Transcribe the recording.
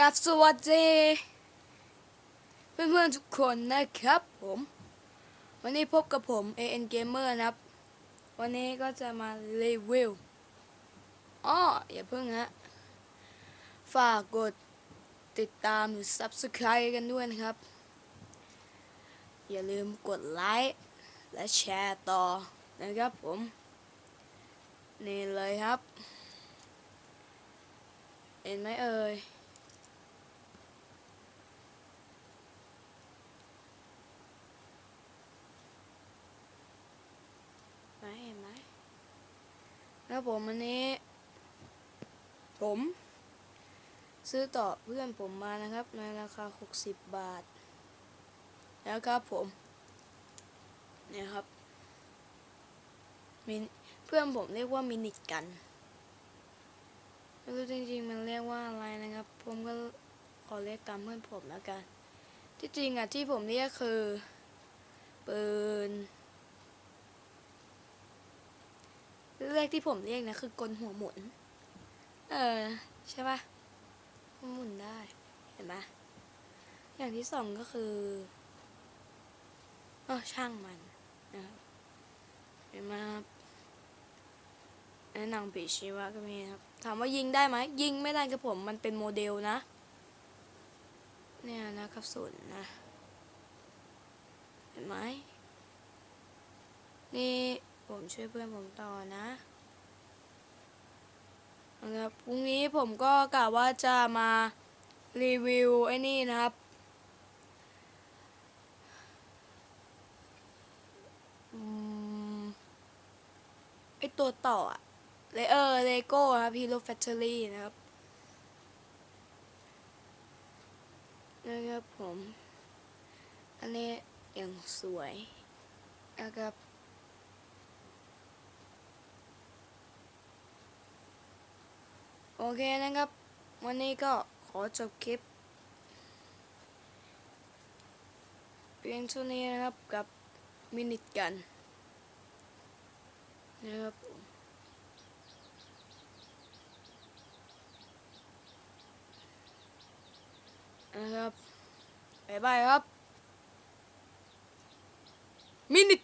กับสวัสดี เพื่อนๆทุกคนนะครับผม วันนี้พบกับผม AN Gamer นะครับ วันนี้ก็จะมารีวิวอ้ออย่าเพิ่งฮะ ฝากกดติดตามหรือ Subscribe กันด้วยนะครับ อย่าลืมกดไลค์และแชร์ต่อนะครับผม นี่เลยครับ เห็นไหมเอ่ย ไหมเห็นไหม แล้วผมอันนี้ ผม ซื้อต่อเพื่อนผมมานะครับ ในราคา 60 บาท แล้วครับผมเนี่ยครับมินเพื่อนผมเรียกว่ามินิกันไม่รู้จริงๆ มันเรียกว่าอะไรนะครับ ผมก็ขอเรียกตามเพื่อนผมแล้วกัน ที่จริงอะที่ผมเรียกคือปืน แรกที่ผมเรียกนะคือกลหัวหมุน เออ ใช่ปะหมุนได้ เห็นปะอย่างที่สองก็คืออ๋อช่างมันนะครับเห็นไหมครับแนะนำปีชีวะก็มีครับ ถามว่ายิงได้ไหมยิงไม่ได้กับผมมันเป็นโมเดลนะ เนี่ยนะครับศูนย์นะ เห็นไหมนี่ ผมช่วยเพื่อนผมต่อนะนะครับพรุ่งนี้ผมก็กะว่าจะมารีวิวไอ้นี่นะครับ ไอตัวต่ออะเลเออเลโก้ครับฮีโร่แฟคทอรี่นะครับนะครับผม อันนี้อย่างสวยนะครับ อเคนะครับ วันนี้ก็ขอจบคลิปเพียงเท่านี้นะครับกับมินิกันนะครับผมนะครับบ๊ายบายครับมินิ